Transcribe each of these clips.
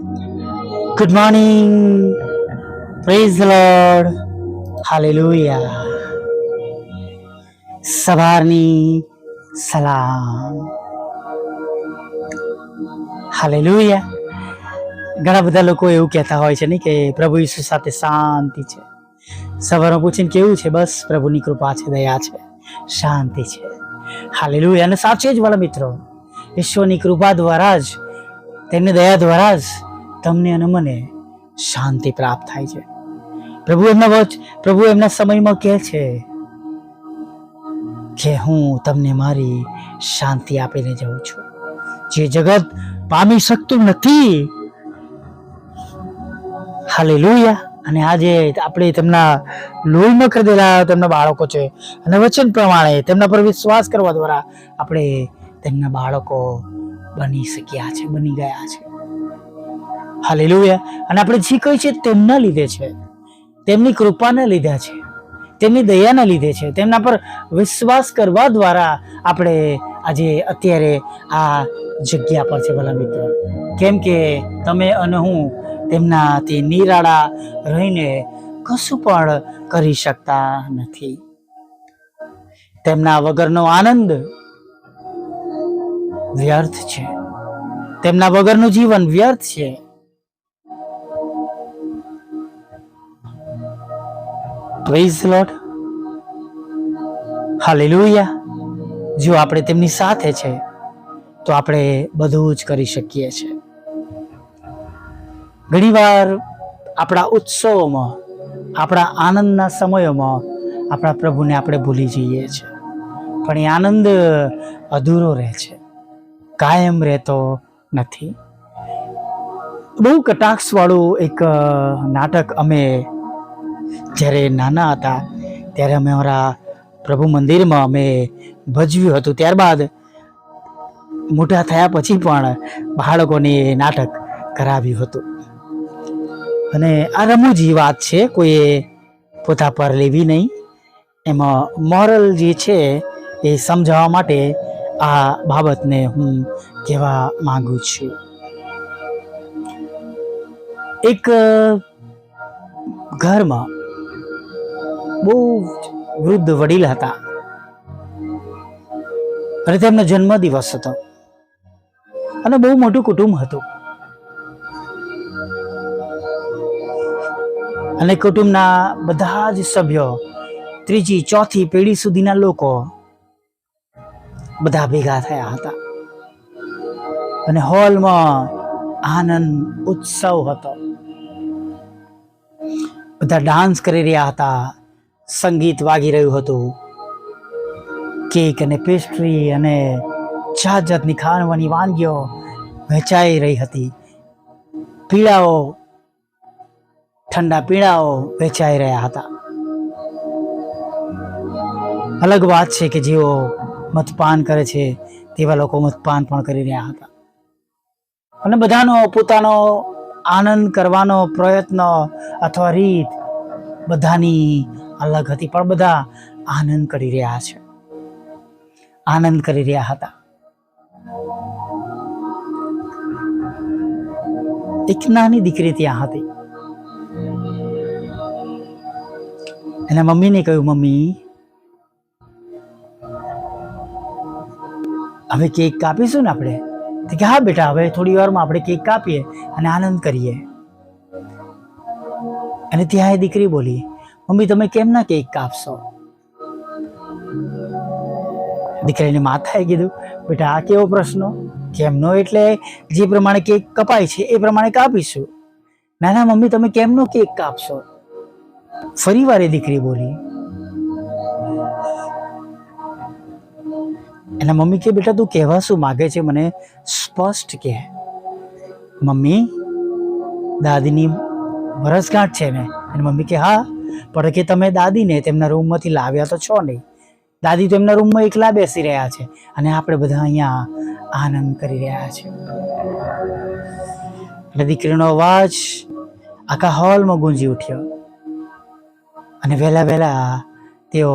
Morning. Praise the Lord. Hallelujah. સવારની સલામ hallelujah ઘણા બધા લોકો એવું કહેતા હોય છે ને કે પ્રભુ ઈસુ સાથે શાંતિ છે સવારમાં પૂછીને કેવું છે બસ પ્રભુની કૃપા છે, દયા છે, શાંતિ છે હાલેલુયા અને સાચે જ વાળા મિત્રો, ઈશ્વરની કૃપા દ્વારા જ, તેમની દયા દ્વારા જ તમને અને મને શાંતિ પ્રાપ્ત થાય છે. પ્રભુ એમના વચ, પ્રભુ એમના સમયમાં કહે છે કે હું તમને મારી શાંતિ આપીને જાઉં છું. જે જગત પામી શકતું નથી. હાલે લોહિયા અને આજે આપણે તેમના લોહીમાં ખરીદેલા તેમના બાળકો છે અને વચન પ્રમાણે તેમના પર વિશ્વાસ કરવા દ્વારા આપણે તેમના બાળકો બની શક્યા છે, બની ગયા છે. હાલેલુયા. અને આપણે જે કહી છે તેમના લીધે છે. તેમની કૃપાને લીધે છે. તેમની દયાને લીધે છે. તેમના પર વિશ્વાસ કરવા દ્વારા આપણે આજે અત્યારે આ જગ્યા પર છે ભલા મિત્રો. કેમ કે તમે અને હું તેમનાથી નિરાળા રહીને કશું પણ કરી શકતા નથી. તેમના વગરનો આનંદ વ્યર્થ છે. તેમના વગરનું જીવન વ્યર્થ છે. પ્રેઝ લોર્ડ હાલેલુયા જો આપણે તેમની સાથે છે, તો આપણે બધું જ કરી શકીએ છીએ ઘણીવાર આપણા ઉત્સવોમાં, આપણા આનંદના સમયોમાં આપણા પ્રભુને આપણે ભૂલી જઈએ છીએ પણ એ આનંદ અધૂરો રહે છે. કાયમ રહેતો નથી. બહુ કટાક્ષવાળું એક નાટક અમે જ્યારે નાના હતા, ત્યારે અમે અમારા પ્રભુ મંદિરમાં અમે ભજવ્યું હતું. ત્યારબાદ મોટા થયા પછી પણ બાળકોને નાટક કરાવ્યું હતું. અને આ રમૂજી વાત છે, કોઈએ પોતા પર લેવી નહીં. એમાં મોરલ જે છે, એ સમજાવવા માટે આ બાબતને હું કહેવા માંગુ છું. એક ઘરમાં બહુ વૃદ્ધ વડીલ હતા. અને તેમનો જન્મદિવસ હતો. અને બહુ મોટું કુટુંબ હતું. અને કુટુંબના બધા જ સભ્યો ત્રીજી, ચોથી પેઢી સુધીના લોકો બધા ભેગા થયા હતા. અને હોલમાં આનંદ ઉત્સવ હતો. બધા ડાન્સ કરી રહ્યા હતા. સંગીત વાગી રહ્યું હતું. કેક અને પેસ્ટ્રી અને જાત જાતની ખાવાની વાનગીઓ વહેંચાઈ રહી હતી. પીળાઓ, ઠંડા પીણાઓ વેચાઈ રહ્યા હતા. અલગ વાત છે કે જેઓ મતપાન કરે છે તેવા લોકો મતપાન પણ કરી રહ્યા હતા. અને બધાનો પોતાનો આનંદ કરવાનો પ્રયત્ન અથવા રીત બધાની અલગ હતી, પણ બધા આનંદ કરી રહ્યા છે. આનંદ કરી રહ્યા હતા. એક નાની દીકરી ત્યાં હતી. એના મમ્મીને કહ્યું, મમ્મી, હવે કેક કાપીશું ને આપણે? તો કે, હા બેટા, હવે થોડી વારમાં આપણે કેક કાપીએ અને આનંદ કરીએ. અને ત્યાં એ દીકરી બોલી મમ્મી, તમે કેમ ના કેક કાપશો દીકરીને માથાએ કીધું, બેટા, આ કેવો પ્રશ્ન? કેમનો એટલે જે પ્રમાણે કેક કપાય છે એ પ્રમાણે કાપીશું. ના ના, મમ્મી, તમે કેમનો કેક કાપશો? ફરી વાર દીકરી બોલી. એના મમ્મી કે, બેટા, તું કહેવા શું માગે છે? મને સ્પષ્ટ કે મમ્મી, દાદીની વરસગાંઠ છે ને. અને મમ્મી કે, હા. પણ કે તમે દાદીને તેમના રૂમમાંથી લાવ્યા તો છો નહીં. દાદી તો એમના રૂમમાં એકલા બેસી રહ્યા છે અને આપણે બધા અહીંયા આનંદ કરી રહ્યા છે. એટલે દીકરીનો અવાજ આખા હોલમાં ગુંજી ઉઠ્યો. અને વહેલા વહેલા તેઓ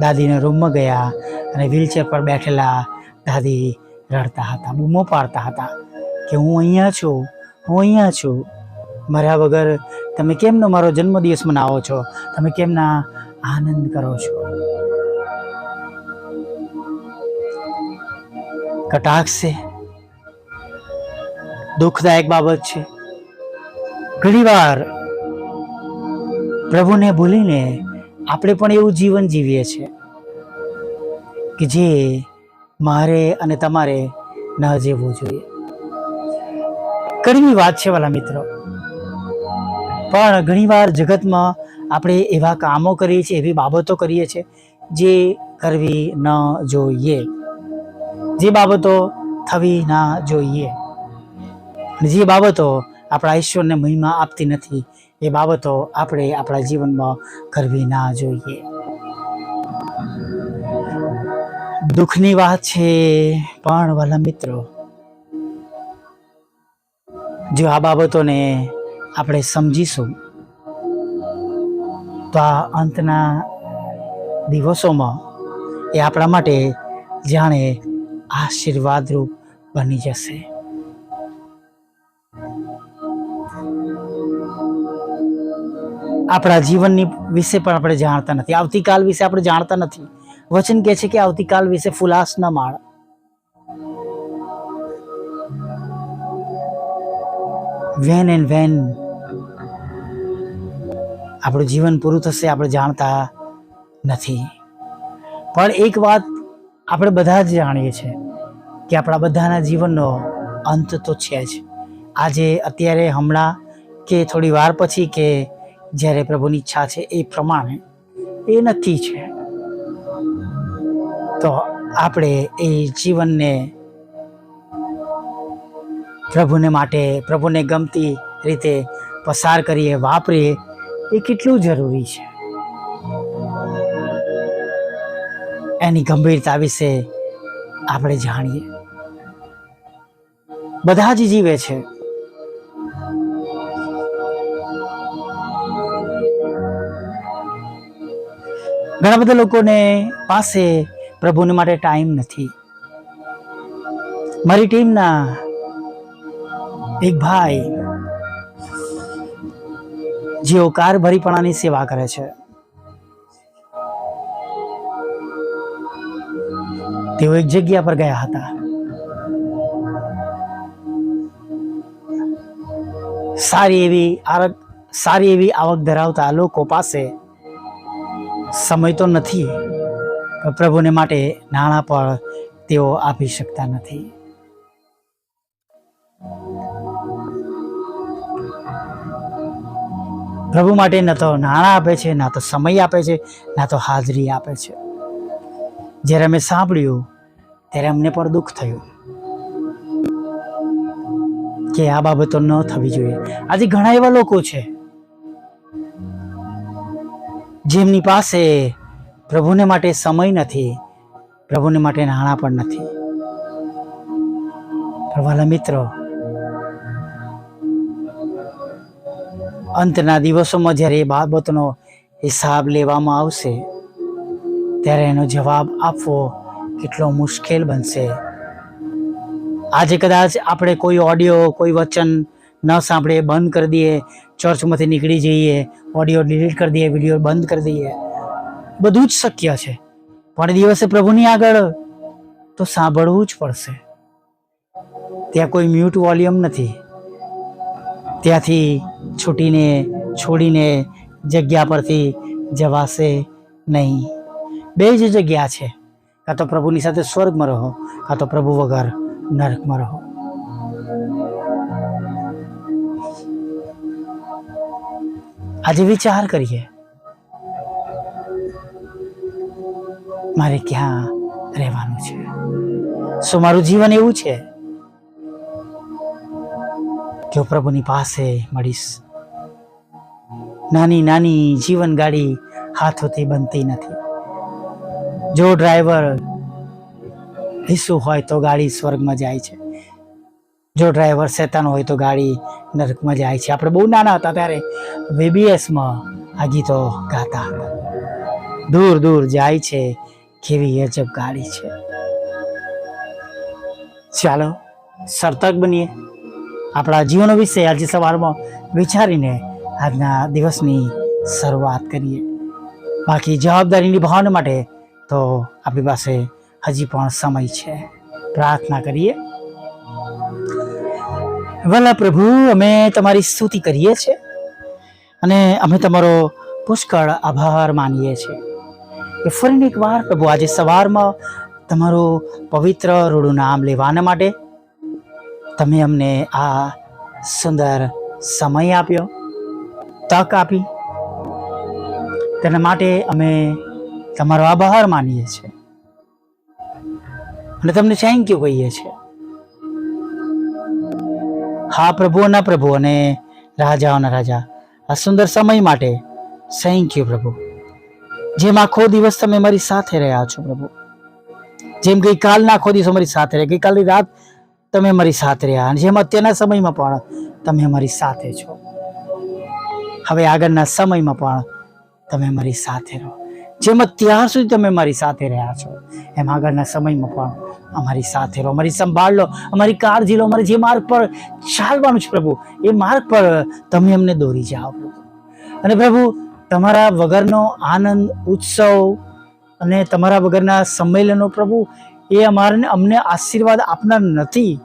દાદીના રૂમમાં ગયા અને વ્હીલચેર પર બેઠેલા દાદી રડતા હતા, બૂમો પાડતા હતા કે હું અહીંયા છું, હું અહીંયા છું. મારા વગર તમે કેમનો મારો જન્મદિવસ મનાવો છો? તમે કેમના આનંદ કરો છો? કટાક્ષ છે. દુઃખદાયક બાબત છે. ઘણીવાર પ્રભુને ભૂલીને આપણે પણ એવું જીવન જીવીએ છીએ કે જે મારે અને તમારે ન જીવવું જોઈએ. કડવી વાત છે વાલા મિત્રો પણ ઘણીવાર જગતમાં આપણે એવા કામો કરીએ છીએ, એવી બાબતો કરીએ છીએ, જે કરવી ન જોઈએ. જે બાબતો થવી ના જોઈએ. જે બાબતો આપણા ઈશ્વરને મહિમા આપતી નથી, એ બાબતો આપણે આપણા જીવનમાં કરવી ના જોઈએ. દુઃખની વાત છે, પણ વાલા મિત્રો, જો આ બાબતોને આપણે સમજીશું. તો આ અંતના દિવસોમાં એ આપણા માટે જાણે આશીર્વાદરૂપ બની જશે. આપણા જીવનની વિશે પણ આપણે જાણતા નથી. આવતીકાલ વિશે આપણે જાણતા નથી. વચન કહે છે કે આવતીકાલ વિશે ફુલાસ ન માળ વેન એન્ડ વેન આપણું જીવન પૂરું થશે, આપણે જાણતા નથી. પણ એક વાત આપણે બધા જ જાણીએ છીએ કે આપણા બધાના જીવનનો અંત તો છે જ. આજે, અત્યારે, હમણાં કે થોડી વાર પછી કે જ્યારે પ્રભુની ઈચ્છા છે એ પ્રમાણે એ નક્કી છે. તો આપણે એ જીવનને પ્રભુને માટે, પ્રભુને ગમતી રીતે પસાર કરીએ, વાપરીએ એ કેટલું જરૂરી છે? એની ગંભીરતા વિશે આપણે જાણીએ. બધા જ જીવે છે. ઘણા બધા લોકોને પાસે પ્રભુને માટે ટાઈમ નથી. મારી ટીમના એક ભાઈ જેઓ કાર ભરીપણાની સેવા કરે છે. તેઓ એક જગ્યા પર ગયા હતા. સારી એવી આરક, સારી એવી આવક ધરાવતા લોકો પાસે સમય તો નથી પ્રભુને માટે નાણાં પણ તેઓ આપી શકતા નથી. પ્રભુ માટે ન તો નાણાં આપે છે, ના તો સમય આપે છે, ના તો હાજરી આપે છે. જ્યારે અમે સાંભળ્યું, ત્યારે અમને પણ દુઃખ થયું કે આ બાબતો ન થવી જોઈએ. આજે ઘણા એવા લોકો છે, જેમની પાસે પ્રભુને માટે સમય નથી, પ્રભુને માટે નાણાં પણ નથી. પ્રભુના મિત્રો અંતના દિવસોમાં જ્યારે એ બાબતનો હિસાબ લેવામાં આવશે, ત્યારે એનો જવાબ આપવો કેટલો મુશ્કેલ બનશે. આજે કદાચ આપણે કોઈ ઓડિયો, કોઈ વચન ન સાંભળીએ બંધ કરી દઈએ, ચર્ચમાંથી નીકળી જઈએ, ઓડિયો ડિલીટ કરી દઈએ, વીડિયો બંધ કરી દઈએ, બધું જ શક્ય છે. પણ દિવસે પ્રભુની આગળ તો સાંભળવું જ પડશે. ત્યાં કોઈ મ્યુટ વોલ્યુમ નથી. ત્યાંથી છૂટીને, છોડીને જગ્યા પરથી જવાશે નહીં. બે જ જગ્યા છે. કાં તો પ્રભુની સાથે સ્વર્ગમાં રહો, કાં તો પ્રભુ વગર નરકમાં રહો. આજે વિચાર કરીએ. મારે ક્યાં રહેવાનું છે? શું મારું જીવન એવું છે? હું પ્રભુની પાસે મળીશ. નાની નાની જીવન ગાડી હાથોથી બનતી નથી. જો ડ્રાઈવર ઈસુ હોય તો ગાડી સ્વર્ગમાં જાય છે. જો ડ્રાઈવર શેતાન હોય તો ગાડી નરકમાં જાય છે. આપણે બહુ નાના હતા ત્યારે વીબીએસમાં આ ગીતો ગાતા હતા. દૂર દૂર જાય છે કેવી અજબ ગાડી છે. ચાલો, સર્તક બનીએ. આપણા જીવન વિશે આજે સવારમાં વિચારીને આજના દિવસની શરૂઆત કરીએ. બાકી જવાબદારી નિભાવવા માટે તો આપણી પાસે હજી પણ સમય છે. પ્રાર્થના કરીએ. વલા પ્રભુ, અમે તમારી સ્તુતિ કરીએ છીએ અને અમે તમારો પુષ્કળ આભાર માનીએ છીએ. કે ફરીને એકવાર પ્રભુ આજે સવારમાં તમારું પવિત્ર રૂડું નામ લેવાના માટે તમે અમને આ સુંદર સમય આપ્યો, તક આપી. તેના માટે અમે તમારો આભાર માનીએ છીએ. અને તમને થેન્ક યુ કહીએ છીએ. હા પ્રભુઓના પ્રભુ અને રાજાઓના રાજા, આ સુંદર સમય માટે થેન્ક યુ પ્રભુ. જેમ આખો દિવસ તમે મારી સાથે રહ્યા છો પ્રભુ. જેમ ગઈકાલના આખો દિવસ અમારી સાથે રહ્યા, ગઈકાલની રાત તમે મારી સાથે રહ્યા અને જેમ અત્યારના સમયમાં પણ તમે અમારી સાથે છો. હવે આગળના સમયમાં પણ તમે મારી સાથે રહો. જેમ અત્યાર સુધી તમે મારી સાથે રહ્યા છો, એમ આગળના સમયમાં પણ અમારી સાથે રહો. અમારી સંભાળ લો, અમારી કાળજી લો, અમારે જે માર્ગ પર ચાલવાનું છે પ્રભુ, એ માર્ગ પર તમે અમને દોરી જાઓ. અને પ્રભુ, તમારા વગરનો આનંદ, ઉત્સવ અને તમારા વગરના સંમેલનો પ્રભુ એ અમારે અમને આશીર્વાદ આપનાર નથી.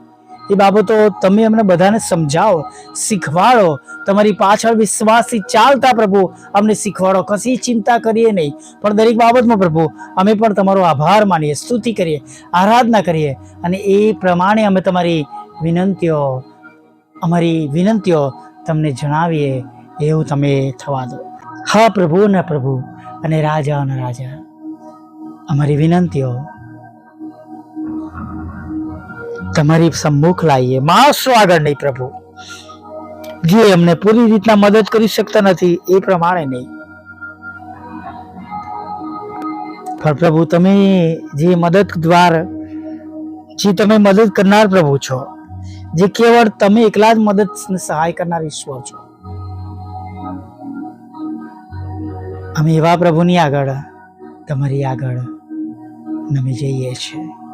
એ બાબતો તમે અમને બધાને સમજાવો, શીખવાડો. તમારી પાછળ વિશ્વાસથી ચાલતા પ્રભુ, અમને શીખવાડો. કશી ચિંતા કરીએ નહીં. પણ દરેક બાબતમાં પ્રભુ, અમે પણ તમારો આભાર માનીએ, સ્તુતિ કરીએ, આરાધના કરીએ. અને એ પ્રમાણે અમે તમારી વિનંતીઓ, અમારી વિનંતીઓ તમને જણાવીએ, એવું તમે થવા દો. હા પ્રભુ, ને પ્રભુ. અને રાજા અને રાજા. અમારી વિનંતીઓ તમારી સમ્મુખ લાવીએ માણસો આગળ નહીં પ્રભુ. જે અમને પૂરી રીતના મદદ કરી શકતા નથી, એ પ્રમાણે નહીં. પણ પ્રભુ, તમે જે મદદ દ્વાર, જે તમે મદદ કરનાર પ્રભુ છો, જે કેવળ તમે એકલા જ મદદ સહાય કરનાર ઈશ્વર છો. અમે એવા પ્રભુની આગળ, તમારી આગળ નમી જઈએ છીએ.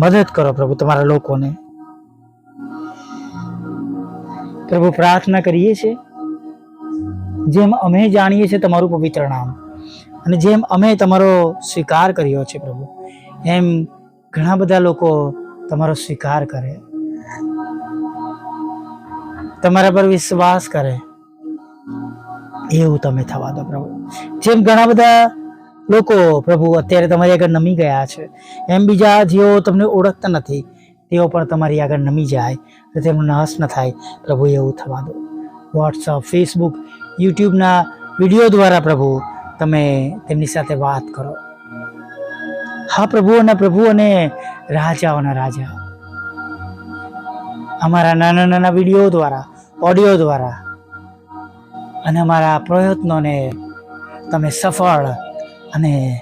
મદદ કરો પ્રભુ તમારા લોકોને. પ્રભુ પ્રાર્થના કરીએ છીએ. જેમ અમે જાણીએ છીએ તમારું પવિત્ર નામ અને જેમ અમે તમારો સ્વીકાર કર્યો છે પ્રભુ, એમ ઘણા બધા લોકો તમારો સ્વીકાર કરે. તમારા પર વિશ્વાસ કરે. એવું તમે થવા દો પ્રભુ. જેમ ઘણા બધા લોકો, પ્રભુ, અત્યારે તમારી આગળ નમી ગયા છે. એમ બીજા જેઓ તમને ઓળખતા નથી, તેઓ પણ તમારી આગળ નમી જાય તો તેમનો નાશ ન થાય. પ્રભુ, એવું થવા દો. વોટ્સઅપ ફેસબુક યુટ્યુબના વીડિયો દ્વારા, પ્રભુ, તમે તેમની સાથે વાત કરો. હા, પ્રભુ, અને પ્રભુ, અને રાજાઓના રાજા. અમારા નાના નાના વીડિયો દ્વારા, ઓડિયો દ્વારા, અને અમારા પ્રયત્નોને તમે સફળ અને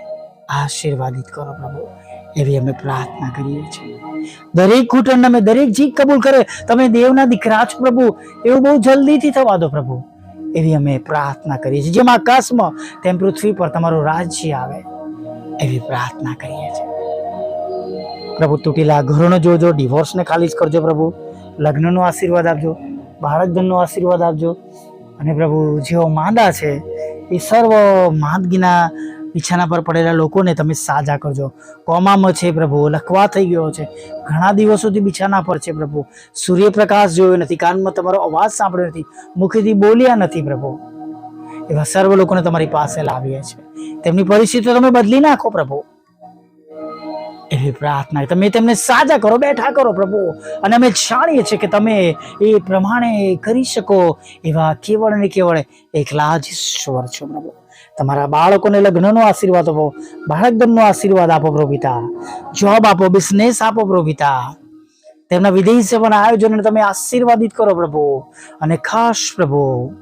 આશીર્વાદિત કરો પ્રભુ, એવી અમે પ્રાર્થના કરીએ છીએ. દરેક ઘૂંટણ અમે, દરેક જીત કબૂલ કરે, તમે દેવના દીકરા છો પ્રભુ, એવું બહુ જલ્દીથી થવા દો પ્રભુ. એવી અમે પ્રાર્થના કરીએ છીએ. જેમ આકાશમાં તેમ પૃથ્વી પર તમારું રાજ્ય આવે, એવી પ્રાર્થના કરીએ છીએ. પ્રભુ, તૂટેલા ઘરોનો જોજો ડિવોર્સને ખાલી જ કરજો પ્રભુ. લગ્નનો આશીર્વાદ આપજો બાળકજનનો આશીર્વાદ આપજો. અને પ્રભુ, જેઓ માંદા છે, એ સર્વ માંદગીના બિછાના પર પડેલા લોકોને તમે સાજા કરજો. કોમામાં છે પ્રભુ, લખવા થઈ ગયો છે. ઘણા દિવસોથી બિછાના પર છે પ્રભુ. સૂર્યપ્રકાશ જોયો નથી, કાનમાં તમારો અવાજ સાંભળ્યો નથી, મુખેથી બોલ્યા નથી પ્રભુ. એવા સર્વ લોકોને તમારી પાસે લાવીએ છીએ. તેમની પરિસ્થિતિઓ તમે બદલી નાખો પ્રભુ. એવી પ્રાર્થના તમે તેમને સાજા કરો, બેઠા કરો પ્રભુ. અને અમે જાણીએ છીએ કે તમે એ પ્રમાણે કરી શકો. એવા કેવળ ને કેવળ એકલા જ ઈશ્વર છો પ્રભુ. તમારા બાળકોને લગ્નનો આશીર્વાદ આપો બાળકધનનો આશીર્વાદ આપો પ્રભુ જોબ આપો બિઝનેસ આપો પ્રભુ તેમના વિદેશ સેવાના આયોજનને તમે આશીર્વાદિત કરો પ્રભુ, અને ખાસ પ્રભુ.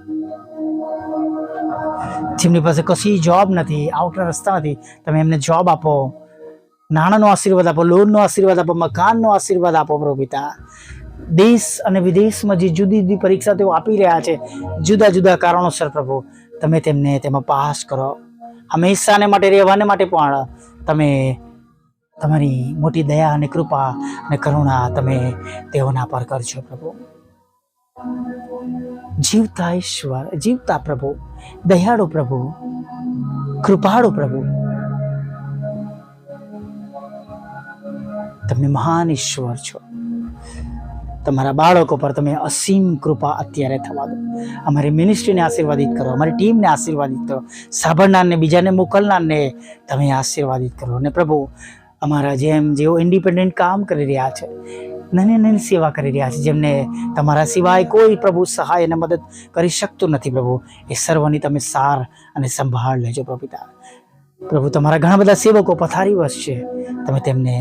જેમની પાસે કશી જોબ નથી આઉટના રસ્તા નથી, તમે એમને જોબ આપો. નાણાંનો આશીર્વાદ આપો લોનનો આશીર્વાદ આપો, મકાનનો આશીર્વાદ આપો પ્રભુ દેશ અને વિદેશમાં જે જુદી જુદી પરીક્ષા તેઓ આપી રહ્યા છે જુદા જુદા કારણોસર પ્રભુ. તમે તેમને તેમાં પાસ કરો. હંમેશાને માટે, રહેવાને માટે પણ તમે તમારી મોટી દયા અને કૃપા અને કરુણા તમે તેઓના પર કરજો પ્રભુ. જીવતા ઈશ્વર, જીવતા પ્રભુ, દયાળુ પ્રભુ, કૃપાળુ પ્રભુ. તમે મહાન ઈશ્વર છો. તમારા બાળકો પર તમે અસીમ કૃપા અત્યારે થવા દો. અમારી મિનિસ્ટ્રીને આશીર્વાદિત કરો, અમારી ટીમને આશીર્વાદિત કરો સાંભળનારને બીજાને મોકલનારને તમે આશીર્વાદિત કરો. અને પ્રભુ, અમારા જેમ જેઓ ઇન્ડિપેન્ડન્ટ કામ કરી રહ્યા છે, નાની નાની સેવા કરી રહ્યા છે, જેમને તમારા સિવાય કોઈ પ્રભુ સહાય અને મદદ કરી શકતું નથી પ્રભુ, એ સર્વની તમે સાર અને સંભાળ લેજો પ્રભુતા પ્રભુ, તમારા ઘણા બધા સેવકો પથારી વસ છે, તમે તેમને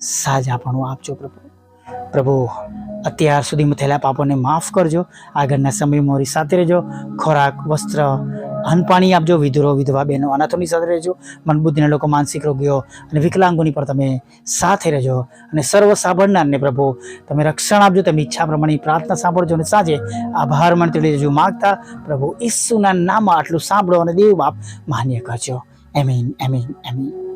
સાજાપણું આપજો પ્રભુ. પ્રભુ અત્યાર સુધીમાં થયેલા પાપોને માફ કરજો. આગળના સમયમાં મારી સાથે રહેજો. ખોરાક, વસ્ત્ર અન્ન આપજો. વિધુરો, વિધવા બહેનો, અનાથોની સાથે રહેજો. મનબુદ્ધિના લોકો, માનસિક રોગીઓ અને વિકલાંગોની પણ તમે સાથે રહેજો. અને સર્વ સાંભળનારને પ્રભુ, તમે રક્ષણ આપજો. તમે ઈચ્છા પ્રમાણે પ્રાર્થના સાંભળજો અને સાંજે આભાર માનતી લેજો માગતા પ્રભુ ઈસુના નામમાં આટલું સાંભળો અને દેવ બાપ માન્ય કરજો. એમીન એમીન એમીન